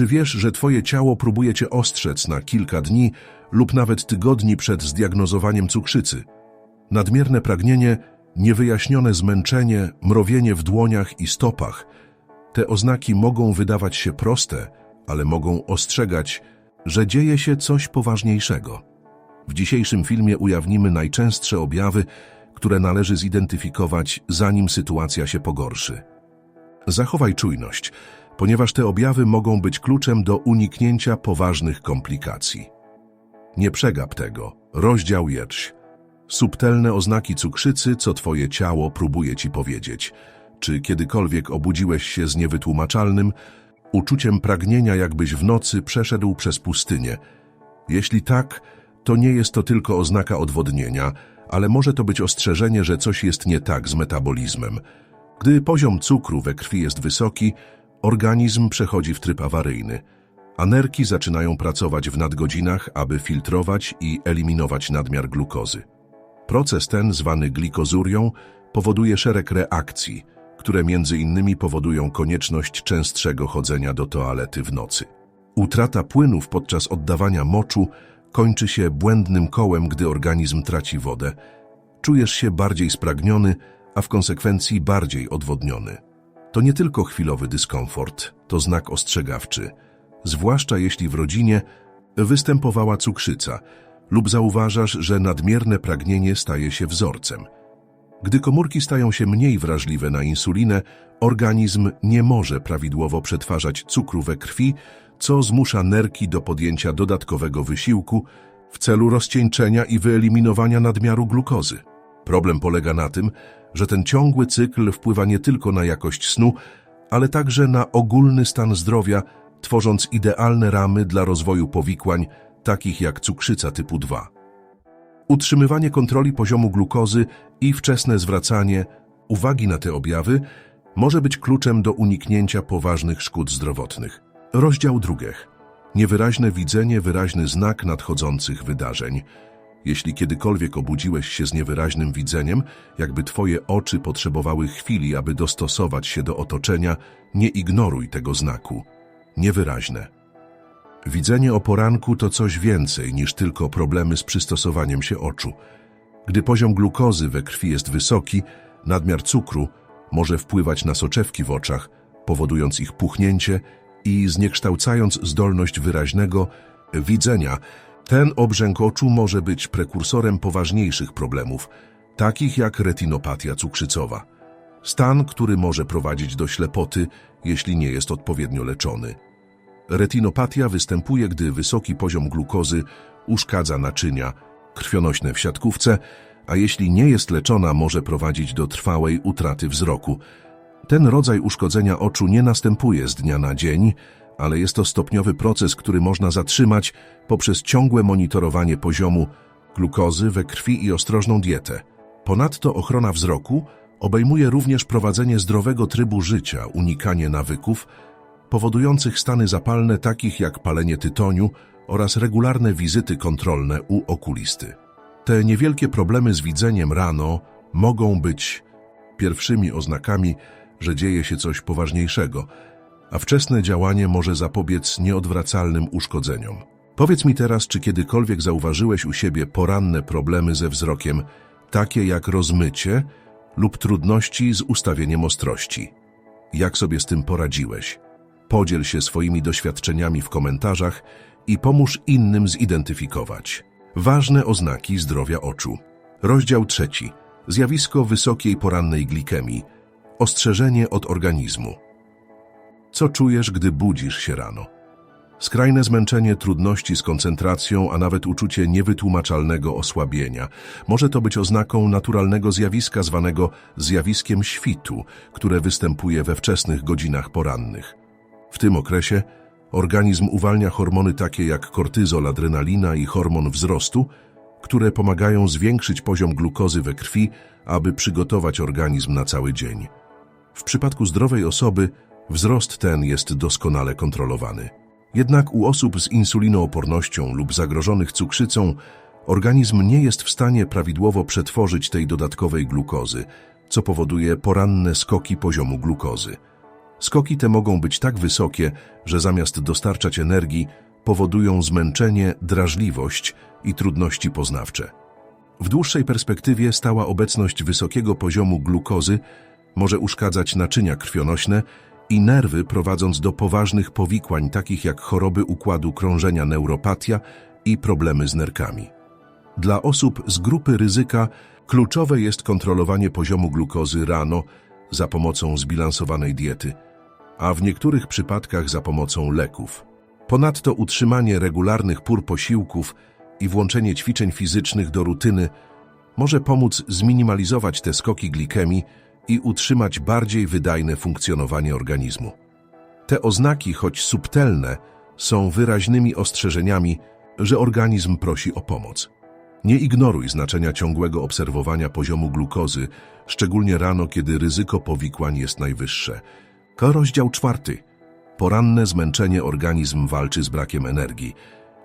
Czy wiesz, że twoje ciało próbuje cię ostrzec na kilka dni lub nawet tygodni przed zdiagnozowaniem cukrzycy? Nadmierne pragnienie, niewyjaśnione zmęczenie, mrowienie w dłoniach i stopach. Te oznaki mogą wydawać się proste, ale mogą ostrzegać, że dzieje się coś poważniejszego. W dzisiejszym filmie ujawnimy najczęstsze objawy, które należy zidentyfikować, zanim sytuacja się pogorszy. Zachowaj czujność, ponieważ te objawy mogą być kluczem do uniknięcia poważnych komplikacji. Nie przegap tego. Rozdział jerś. Subtelne oznaki cukrzycy, co twoje ciało próbuje ci powiedzieć. Czy kiedykolwiek obudziłeś się z niewytłumaczalnym, uczuciem pragnienia, jakbyś w nocy przeszedł przez pustynię? Jeśli tak, to nie jest to tylko oznaka odwodnienia, ale może to być ostrzeżenie, że coś jest nie tak z metabolizmem. Gdy poziom cukru we krwi jest wysoki, organizm przechodzi w tryb awaryjny. a nerki zaczynają pracować w nadgodzinach, aby filtrować i eliminować nadmiar glukozy. Proces ten, zwany glikozurią, powoduje szereg reakcji, które między innymi powodują konieczność częstszego chodzenia do toalety w nocy. Utrata płynów podczas oddawania moczu kończy się błędnym kołem, gdy organizm traci wodę. Czujesz się bardziej spragniony, a w konsekwencji bardziej odwodniony. To nie tylko chwilowy dyskomfort, to znak ostrzegawczy, zwłaszcza jeśli w rodzinie występowała cukrzyca lub zauważasz, że nadmierne pragnienie staje się wzorcem. Gdy komórki stają się mniej wrażliwe na insulinę, organizm nie może prawidłowo przetwarzać cukru we krwi, co zmusza nerki do podjęcia dodatkowego wysiłku w celu rozcieńczenia i wyeliminowania nadmiaru glukozy. Problem polega na tym, że ten ciągły cykl wpływa nie tylko na jakość snu, ale także na ogólny stan zdrowia, tworząc idealne ramy dla rozwoju powikłań, takich jak cukrzyca typu 2. Utrzymywanie kontroli poziomu glukozy i wczesne zwracanie uwagi na te objawy może być kluczem do uniknięcia poważnych szkód zdrowotnych. Rozdział drugi. Niewyraźne widzenie, wyraźny znak nadchodzących wydarzeń. Jeśli kiedykolwiek obudziłeś się z niewyraźnym widzeniem, jakby twoje oczy potrzebowały chwili, aby dostosować się do otoczenia, nie ignoruj tego znaku. Niewyraźne. Widzenie o poranku to coś więcej niż tylko problemy z przystosowaniem się oczu. Gdy poziom glukozy we krwi jest wysoki, nadmiar cukru może wpływać na soczewki w oczach, powodując ich puchnięcie i zniekształcając zdolność wyraźnego widzenia. Ten obrzęk oczu może być prekursorem poważniejszych problemów, takich jak retinopatia cukrzycowa. Stan, który może prowadzić do ślepoty, jeśli nie jest odpowiednio leczony. Retinopatia występuje, gdy wysoki poziom glukozy uszkadza naczynia krwionośne w siatkówce, a jeśli nie jest leczona, może prowadzić do trwałej utraty wzroku. Ten rodzaj uszkodzenia oczu nie następuje z dnia na dzień, ale jest to stopniowy proces, który można zatrzymać poprzez ciągłe monitorowanie poziomu glukozy we krwi i ostrożną dietę. Ponadto ochrona wzroku obejmuje również prowadzenie zdrowego trybu życia, unikanie nawyków, powodujących stany zapalne takich jak palenie tytoniu oraz regularne wizyty kontrolne u okulisty. Te niewielkie problemy z widzeniem rano mogą być pierwszymi oznakami, że dzieje się coś poważniejszego, a wczesne działanie może zapobiec nieodwracalnym uszkodzeniom. Powiedz mi teraz, czy kiedykolwiek zauważyłeś u siebie poranne problemy ze wzrokiem, takie jak rozmycie lub trudności z ustawieniem ostrości? Jak sobie z tym poradziłeś? Podziel się swoimi doświadczeniami w komentarzach i pomóż innym zidentyfikować. Ważne oznaki zdrowia oczu. Rozdział trzeci. Zjawisko wysokiej porannej glikemii. Ostrzeżenie od organizmu. Co czujesz, gdy budzisz się rano? Skrajne zmęczenie, trudności z koncentracją, a nawet uczucie niewytłumaczalnego osłabienia. Może to być oznaką naturalnego zjawiska zwanego zjawiskiem świtu, które występuje we wczesnych godzinach porannych. W tym okresie organizm uwalnia hormony takie jak kortyzol, adrenalina i hormon wzrostu, które pomagają zwiększyć poziom glukozy we krwi, aby przygotować organizm na cały dzień. W przypadku zdrowej osoby wzrost ten jest doskonale kontrolowany. Jednak u osób z insulinoopornością lub zagrożonych cukrzycą organizm nie jest w stanie prawidłowo przetworzyć tej dodatkowej glukozy, co powoduje poranne skoki poziomu glukozy. Skoki te mogą być tak wysokie, że zamiast dostarczać energii, powodują zmęczenie, drażliwość i trudności poznawcze. W dłuższej perspektywie stała obecność wysokiego poziomu glukozy może uszkadzać naczynia krwionośne i nerwy, prowadząc do poważnych powikłań takich jak choroby układu krążenia, neuropatia i problemy z nerkami. Dla osób z grupy ryzyka kluczowe jest kontrolowanie poziomu glukozy rano za pomocą zbilansowanej diety, a w niektórych przypadkach za pomocą leków. Ponadto utrzymanie regularnych pór posiłków i włączenie ćwiczeń fizycznych do rutyny może pomóc zminimalizować te skoki glikemii i utrzymać bardziej wydajne funkcjonowanie organizmu. Te oznaki, choć subtelne, są wyraźnymi ostrzeżeniami, że organizm prosi o pomoc. Nie ignoruj znaczenia ciągłego obserwowania poziomu glukozy, szczególnie rano, kiedy ryzyko powikłań jest najwyższe. To rozdział czwarty. Poranne zmęczenie organizm walczy z brakiem energii.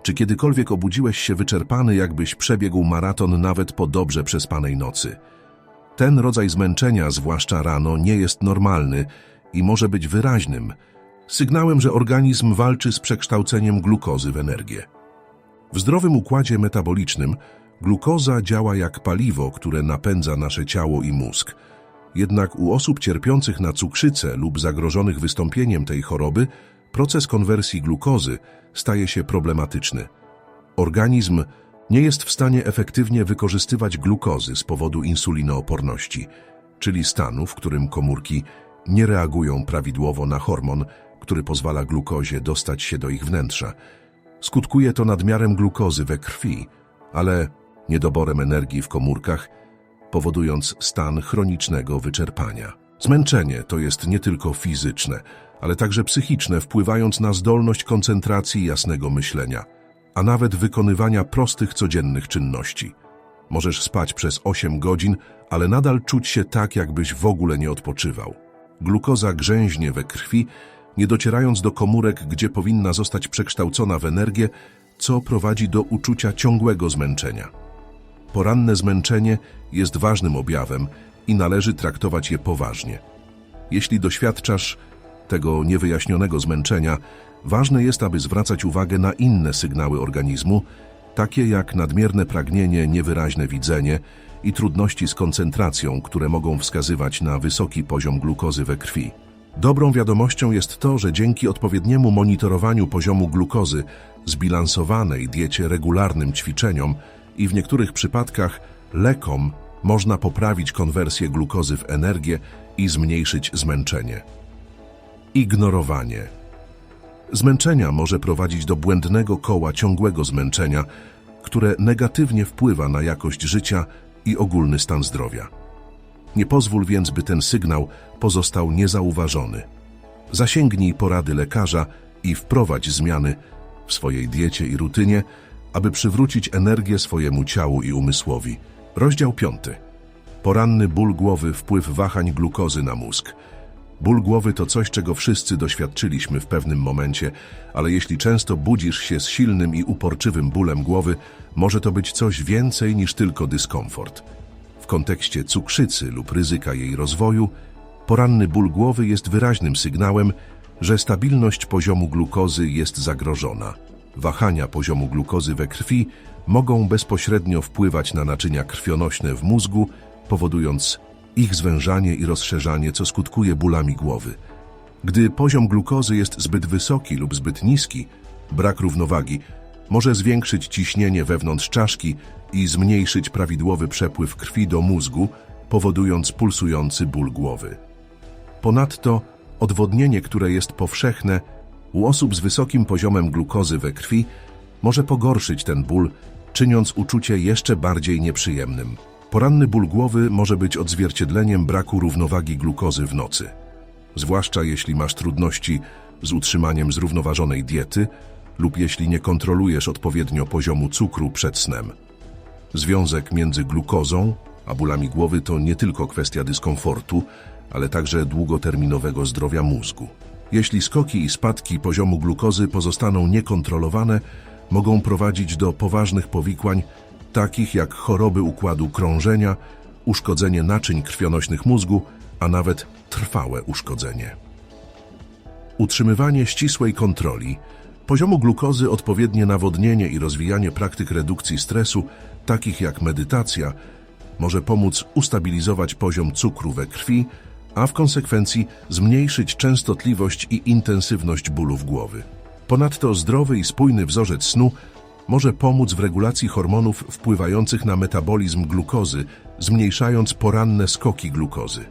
Czy kiedykolwiek obudziłeś się wyczerpany, jakbyś przebiegł maraton nawet po dobrze przespanej nocy? Ten rodzaj zmęczenia, zwłaszcza rano, nie jest normalny i może być wyraźnym sygnałem, że organizm walczy z przekształceniem glukozy w energię. W zdrowym układzie metabolicznym glukoza działa jak paliwo, które napędza nasze ciało i mózg. Jednak u osób cierpiących na cukrzycę lub zagrożonych wystąpieniem tej choroby proces konwersji glukozy staje się problematyczny. Organizm nie jest w stanie efektywnie wykorzystywać glukozy z powodu insulinooporności, czyli stanu, w którym komórki nie reagują prawidłowo na hormon, który pozwala glukozie dostać się do ich wnętrza. Skutkuje to nadmiarem glukozy we krwi, ale niedoborem energii w komórkach, powodując stan chronicznego wyczerpania. Zmęczenie to jest nie tylko fizyczne, ale także psychiczne, wpływając na zdolność koncentracji i jasnego myślenia, a nawet wykonywania prostych codziennych czynności. Możesz spać przez 8 godzin, ale nadal czuć się tak, jakbyś w ogóle nie odpoczywał. Glukoza grzęźnie we krwi, nie docierając do komórek, gdzie powinna zostać przekształcona w energię, co prowadzi do uczucia ciągłego zmęczenia. Poranne zmęczenie jest ważnym objawem i należy traktować je poważnie. Jeśli doświadczasz tego niewyjaśnionego zmęczenia, ważne jest, aby zwracać uwagę na inne sygnały organizmu, takie jak nadmierne pragnienie, niewyraźne widzenie i trudności z koncentracją, które mogą wskazywać na wysoki poziom glukozy we krwi. Dobrą wiadomością jest to, że dzięki odpowiedniemu monitorowaniu poziomu glukozy, zbilansowanej diecie, regularnym ćwiczeniom i w niektórych przypadkach lekom można poprawić konwersję glukozy w energię i zmniejszyć zmęczenie. Ignorowanie. Zmęczenia może prowadzić do błędnego koła ciągłego zmęczenia, które negatywnie wpływa na jakość życia i ogólny stan zdrowia. Nie pozwól więc, by ten sygnał pozostał niezauważony. Zasięgnij porady lekarza i wprowadź zmiany w swojej diecie i rutynie, aby przywrócić energię swojemu ciału i umysłowi. Rozdział 5. Poranny ból głowy, wpływ wahań glukozy na mózg. Ból głowy to coś, czego wszyscy doświadczyliśmy w pewnym momencie, ale jeśli często budzisz się z silnym i uporczywym bólem głowy, może to być coś więcej niż tylko dyskomfort. W kontekście cukrzycy lub ryzyka jej rozwoju, poranny ból głowy jest wyraźnym sygnałem, że stabilność poziomu glukozy jest zagrożona. Wahania poziomu glukozy we krwi mogą bezpośrednio wpływać na naczynia krwionośne w mózgu, powodując ich zwężanie i rozszerzanie, co skutkuje bólami głowy. Gdy poziom glukozy jest zbyt wysoki lub zbyt niski, brak równowagi może zwiększyć ciśnienie wewnątrz czaszki i zmniejszyć prawidłowy przepływ krwi do mózgu, powodując pulsujący ból głowy. Ponadto odwodnienie, które jest powszechne u osób z wysokim poziomem glukozy we krwi, może pogorszyć ten ból, czyniąc uczucie jeszcze bardziej nieprzyjemnym. Poranny ból głowy może być odzwierciedleniem braku równowagi glukozy w nocy. Zwłaszcza jeśli masz trudności z utrzymaniem zrównoważonej diety lub jeśli nie kontrolujesz odpowiednio poziomu cukru przed snem. Związek między glukozą a bólami głowy to nie tylko kwestia dyskomfortu, ale także długoterminowego zdrowia mózgu. Jeśli skoki i spadki poziomu glukozy pozostaną niekontrolowane, mogą prowadzić do poważnych powikłań, takich jak choroby układu krążenia, uszkodzenie naczyń krwionośnych mózgu, a nawet trwałe uszkodzenie. Utrzymywanie ścisłej kontroli poziomu glukozy, odpowiednie nawodnienie i rozwijanie praktyk redukcji stresu, takich jak medytacja, może pomóc ustabilizować poziom cukru we krwi, a w konsekwencji zmniejszyć częstotliwość i intensywność bólów głowy. Ponadto zdrowy i spójny wzorzec snu może pomóc w regulacji hormonów wpływających na metabolizm glukozy, zmniejszając poranne skoki glukozy.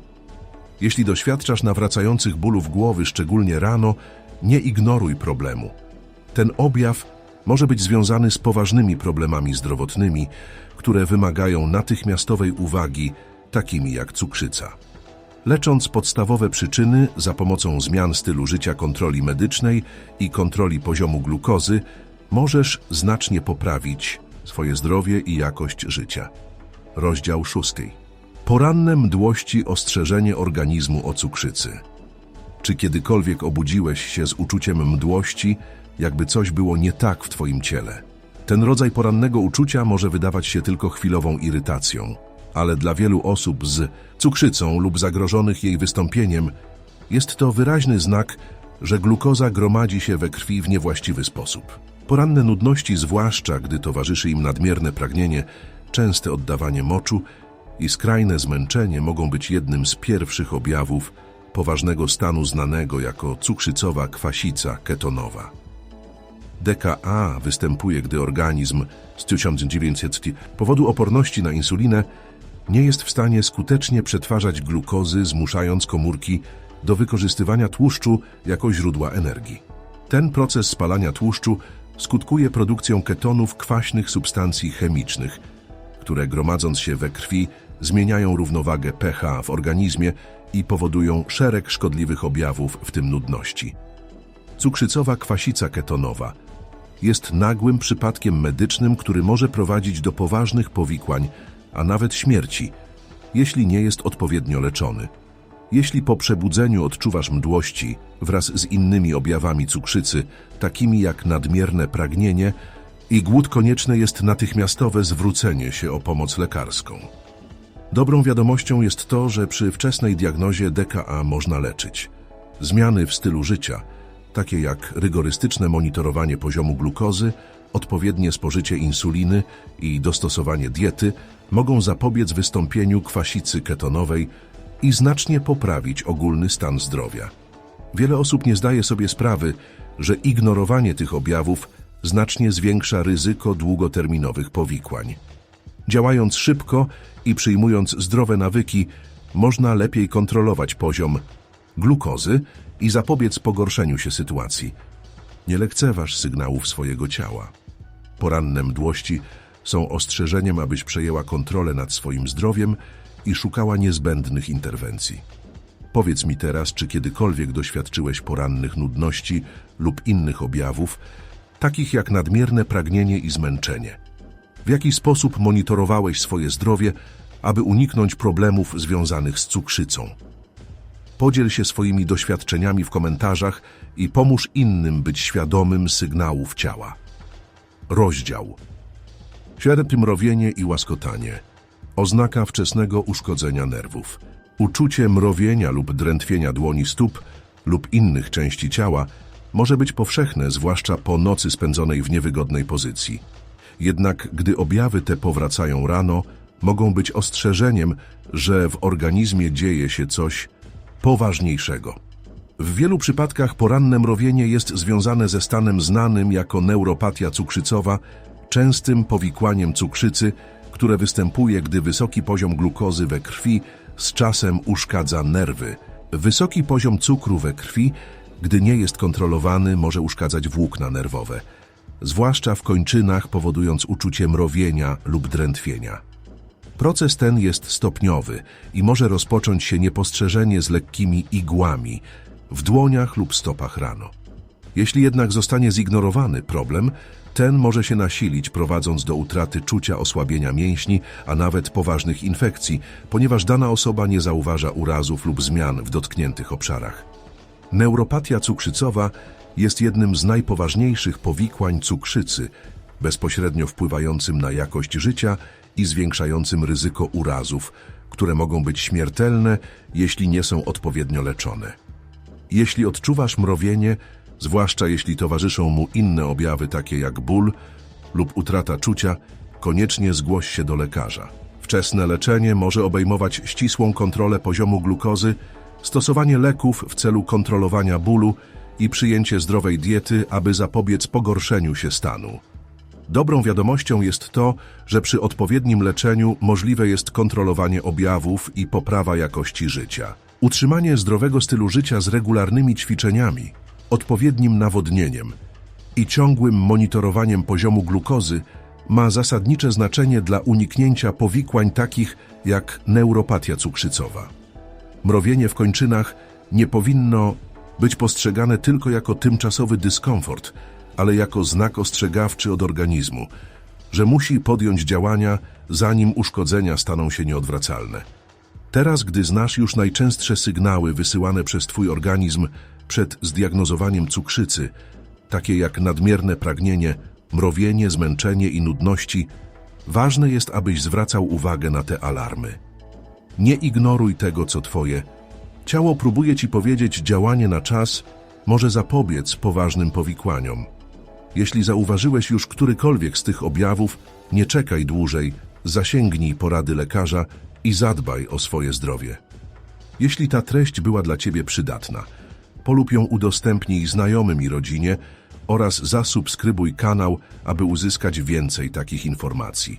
Jeśli doświadczasz nawracających bólów głowy, szczególnie rano, nie ignoruj problemu. Ten objaw może być związany z poważnymi problemami zdrowotnymi, które wymagają natychmiastowej uwagi, takimi jak cukrzyca. Lecząc podstawowe przyczyny za pomocą zmian stylu życia kontroli medycznej i kontroli poziomu glukozy, możesz znacznie poprawić swoje zdrowie i jakość życia. Rozdział szósty. Poranne mdłości ostrzeżenie organizmu o cukrzycy. Czy kiedykolwiek obudziłeś się z uczuciem mdłości, jakby coś było nie tak w Twoim ciele? Ten rodzaj porannego uczucia może wydawać się tylko chwilową irytacją, ale dla wielu osób z cukrzycą lub zagrożonych jej wystąpieniem jest to wyraźny znak, że glukoza gromadzi się we krwi w niewłaściwy sposób. Poranne nudności, zwłaszcza gdy towarzyszy im nadmierne pragnienie, częste oddawanie moczu i skrajne zmęczenie mogą być jednym z pierwszych objawów poważnego stanu znanego jako cukrzycowa kwasica ketonowa. DKA występuje, gdy organizm z 1900 powodu oporności na insulinę nie jest w stanie skutecznie przetwarzać glukozy, zmuszając komórki do wykorzystywania tłuszczu jako źródła energii. Ten proces spalania tłuszczu skutkuje produkcją ketonów kwaśnych substancji chemicznych, które gromadząc się we krwi zmieniają równowagę pH w organizmie i powodują szereg szkodliwych objawów, w tym nudności. Cukrzycowa kwasica ketonowa jest nagłym przypadkiem medycznym, który może prowadzić do poważnych powikłań, a nawet śmierci, jeśli nie jest odpowiednio leczony. Jeśli po przebudzeniu odczuwasz mdłości wraz z innymi objawami cukrzycy, takimi jak nadmierne pragnienie i głód, konieczne jest natychmiastowe zwrócenie się o pomoc lekarską. Dobrą wiadomością jest to, że przy wczesnej diagnozie DKA można leczyć. Zmiany w stylu życia, takie jak rygorystyczne monitorowanie poziomu glukozy, odpowiednie spożycie insuliny i dostosowanie diety, mogą zapobiec wystąpieniu kwasicy ketonowej i znacznie poprawić ogólny stan zdrowia. Wiele osób nie zdaje sobie sprawy, że ignorowanie tych objawów znacznie zwiększa ryzyko długoterminowych powikłań. Działając szybko i przyjmując zdrowe nawyki, można lepiej kontrolować poziom glukozy i zapobiec pogorszeniu się sytuacji. Nie lekceważ sygnałów swojego ciała. Poranne mdłości są ostrzeżeniem, abyś przejęła kontrolę nad swoim zdrowiem i szukała niezbędnych interwencji. Powiedz mi teraz, czy kiedykolwiek doświadczyłeś porannych nudności lub innych objawów, takich jak nadmierne pragnienie i zmęczenie. W jaki sposób monitorowałeś swoje zdrowie, aby uniknąć problemów związanych z cukrzycą? Podziel się swoimi doświadczeniami w komentarzach i pomóż innym być świadomym sygnałów ciała. Rozdział Ślepy mrowienie i łaskotanie. Oznaka wczesnego uszkodzenia nerwów. Uczucie mrowienia lub drętwienia dłoni stóp lub innych części ciała może być powszechne, zwłaszcza po nocy spędzonej w niewygodnej pozycji. Jednak gdy objawy te powracają rano, mogą być ostrzeżeniem, że w organizmie dzieje się coś poważniejszego. W wielu przypadkach poranne mrowienie jest związane ze stanem znanym jako neuropatia cukrzycowa, częstym powikłaniem cukrzycy, które występuje, gdy wysoki poziom glukozy we krwi z czasem uszkadza nerwy. Wysoki poziom cukru we krwi, gdy nie jest kontrolowany, może uszkadzać włókna nerwowe, zwłaszcza w kończynach, powodując uczucie mrowienia lub drętwienia. Proces ten jest stopniowy i może rozpocząć się niepostrzeżenie z lekkimi igłami w dłoniach lub stopach rano. Jeśli jednak zostanie zignorowany problem, ten może się nasilić, prowadząc do utraty czucia osłabienia mięśni, a nawet poważnych infekcji, ponieważ dana osoba nie zauważa urazów lub zmian w dotkniętych obszarach. Neuropatia cukrzycowa jest jednym z najpoważniejszych powikłań cukrzycy, bezpośrednio wpływającym na jakość życia i zwiększającym ryzyko urazów, które mogą być śmiertelne, jeśli nie są odpowiednio leczone. Jeśli odczuwasz mrowienie, zwłaszcza jeśli towarzyszą mu inne objawy takie jak ból lub utrata czucia, koniecznie zgłoś się do lekarza. Wczesne leczenie może obejmować ścisłą kontrolę poziomu glukozy, stosowanie leków w celu kontrolowania bólu i przyjęcie zdrowej diety, aby zapobiec pogorszeniu się stanu. Dobrą wiadomością jest to, że przy odpowiednim leczeniu możliwe jest kontrolowanie objawów i poprawa jakości życia. Utrzymanie zdrowego stylu życia z regularnymi ćwiczeniami, odpowiednim nawodnieniem i ciągłym monitorowaniem poziomu glukozy ma zasadnicze znaczenie dla uniknięcia powikłań takich jak neuropatia cukrzycowa. Mrowienie w kończynach nie powinno być postrzegane tylko jako tymczasowy dyskomfort, ale jako znak ostrzegawczy od organizmu, że musi podjąć działania, zanim uszkodzenia staną się nieodwracalne. Teraz, gdy znasz już najczęstsze sygnały wysyłane przez Twój organizm przed zdiagnozowaniem cukrzycy, takie jak nadmierne pragnienie, mrowienie, zmęczenie i nudności, ważne jest, abyś zwracał uwagę na te alarmy. Nie ignoruj tego, co Twoje. Ciało próbuje Ci powiedzieć, działanie na czas może zapobiec poważnym powikłaniom. Jeśli zauważyłeś już którykolwiek z tych objawów, nie czekaj dłużej, zasięgnij porady lekarza i zadbaj o swoje zdrowie. Jeśli ta treść była dla Ciebie przydatna, polub ją udostępnij znajomym i rodzinie oraz zasubskrybuj kanał, aby uzyskać więcej takich informacji.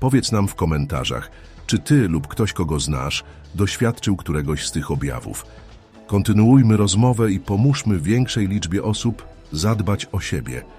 Powiedz nam w komentarzach, czy Ty lub ktoś, kogo znasz, doświadczył któregoś z tych objawów. Kontynuujmy rozmowę i pomóżmy większej liczbie osób zadbać o siebie –